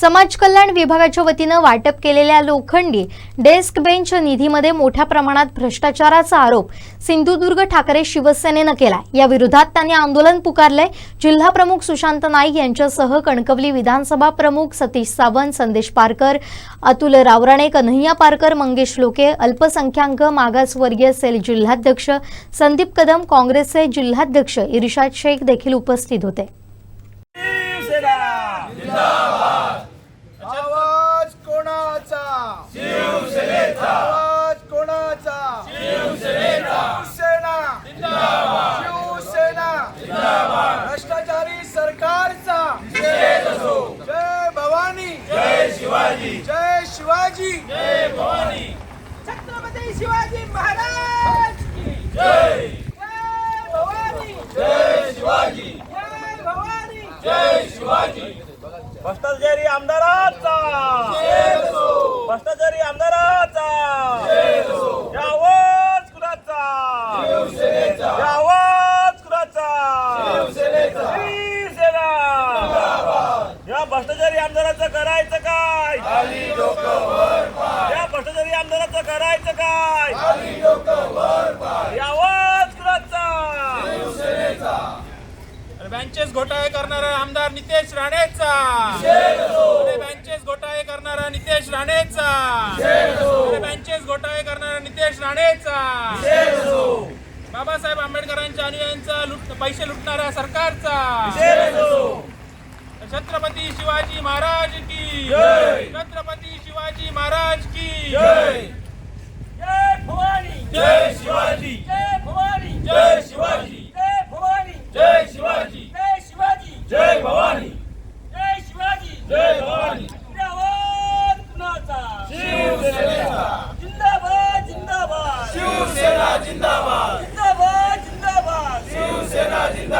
समाज कल्याण विभागाच्या वतीनं वाटप केलेल्या लोखंडी डेस्क बेंच निधीमध्ये मोठ्या प्रमाणात भ्रष्टाचाराचा आरोप सिंधुदुर्ग ठाकरे शिवसेनेनं केला. या विरोधात त्यांनी आंदोलन पुकारलंय. जिल्हा प्रमुख सुशांत नाईक यांच्यासह कणकवली विधानसभा प्रमुख सतीश सावंत संदेश पारकर अतुल रावराणे कन्हैया पारकर मंगेश लोके अल्पसंख्याक मागासवर्गीय सेल जिल्हाध्यक्ष संदीप कदम काँग्रेसचे जिल्हाध्यक्ष इर्शाद शेख देखील उपस्थित होते आवाज कोणाचा शिवसेनेचा आवाज कोणाचा शिवसेनेचा शिवसेना शिवसेना भ्रष्टाचारी सरकारचा जय भवानी जय शिवाजी। जय शिवाजी। जय भवानी। छत्रपती शिवाजी महाराज की जय। जय। भवानी। जय शिवाजी। जय भवानी। जय शिवाजी। भ्रष्टाचारी आमदाराचा भ्रष्टाचारी आमदाराचा या आवाज कुणाचा या आवाज कुणाचा शिवसेना या भ्रष्टाचारी आमदाराचं करायचं काय या आमदाराचं करायचं काय? कुणाचा बँचेस घोटाळे करणारा आमदार नितेश राणेचा. अरे बँचेस घोटाळे करणारा नितेश राणेचा. अरे बँचेस घोटाळे करणारा नितेश राणेचा. बाबासाहेब आंबेडकरांच्या अनुयायांचा लुट पैसे लुटणाऱ्या सरकारचा. छत्रपती शिवाजी महाराज की. छत्रपती शिवाजी महाराज की जय भवानी जय शिवाजी जय भवानी जय शिवाजी जय भवानी जय शिवाजी जय शिवाजी जय भवानी जय शिवाजी जय भवानी आवाज कुणाचा शिवसेनेचा जिंदाबाद जिंदाबाद शिवसेना जिंदाबाद जिंदाबाद जिंदाबाद शिवसेना जिंदाबाद